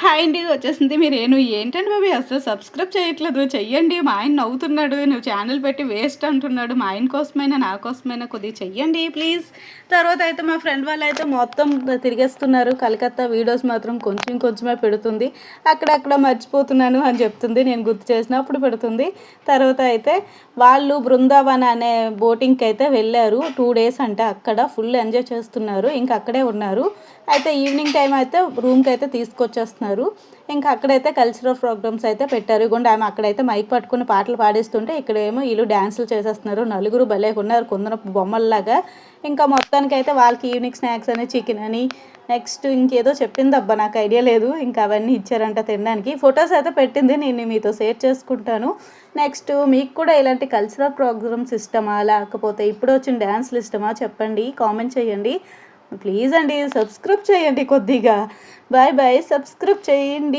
Hi అండి వచ్చేసింది. మీరు నేను ఏంటండి బాబీ అసలు సబ్స్క్రైబ్ చేయట్లేదు. చెయ్యండి. మా ఆయన నవ్వుతున్నాడు. నువ్వు ఛానల్ పెట్టి వేస్ట్ అంటున్నాడు. మా ఆయన కోసమైనా నా కోసమైనా కొద్దిగా చెయ్యండి ప్లీజ్ తర్వాత అయితే మా ఫ్రెండ్ వాళ్ళు అయితే మొత్తం తిరిగేస్తున్నారు. కలకత్తా వీడియోస్ మాత్రం కొంచెం కొంచెమే పెడుతుంది. అక్కడక్కడ మర్చిపోతున్నాను అని చెప్తుంది. నేను గుర్తు చేసినప్పుడు పెడుతుంది. తర్వాత అయితే వాళ్ళు బృందావన్ అనే బోటింగ్కి అయితే వెళ్ళారు. టూ డేస్ అంటే. అక్కడ ఫుల్ ఎంజాయ్ చేస్తున్నారు. ఇంకా అక్కడే ఉన్నారు. అయితే ఈవినింగ్ టైం అయితే రూమ్కి అయితే తీసుకొచ్చేస్తున్నారు. ఇంకా అక్కడైతే కల్చరల్ ప్రోగ్రామ్స్ అయితే పెట్టారు. ఇగోండి ఆమె అక్కడైతే మైక్ పట్టుకుని పాటలు పాడిస్తుంటే ఇక్కడేమో వీళ్ళు డ్యాన్సులు చేసేస్తున్నారు. నలుగురు భలే ఉన్నారు కొందరు బొమ్మల్లాగా. ఇంకా మొత్తానికి అయితే వాళ్ళకి ఈవినింగ్ స్నాక్స్ అని చికెన్ అని నెక్స్ట్ ఇంకేదో చెప్పింది అబ్బా నాకు ఐడియా లేదు. ఇంకా అవన్నీ ఇచ్చారంట తినడానికి. ఫొటోస్ అయితే పెట్టింది నేను మీతో షేర్ చేసుకుంటాను. నెక్స్ట్ మీకు కూడా ఇలాంటి కల్చరల్ ప్రోగ్రామ్స్ ఇష్టమా? లేకపోతే ఇప్పుడు వచ్చిన డ్యాన్స్లు ఇష్టమా? చెప్పండి కామెంట్ చేయండి. ప్లీజ్ అండి సబ్స్క్రైబ్ చేయండి కొద్దిగా. బాయ్ బాయ్ సబ్స్క్రైబ్ చేయండి.